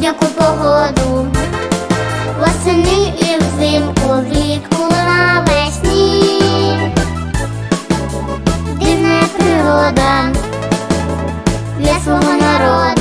будь-яку погоду, восени і взимку влітку навесні, дивна природа для свого народу.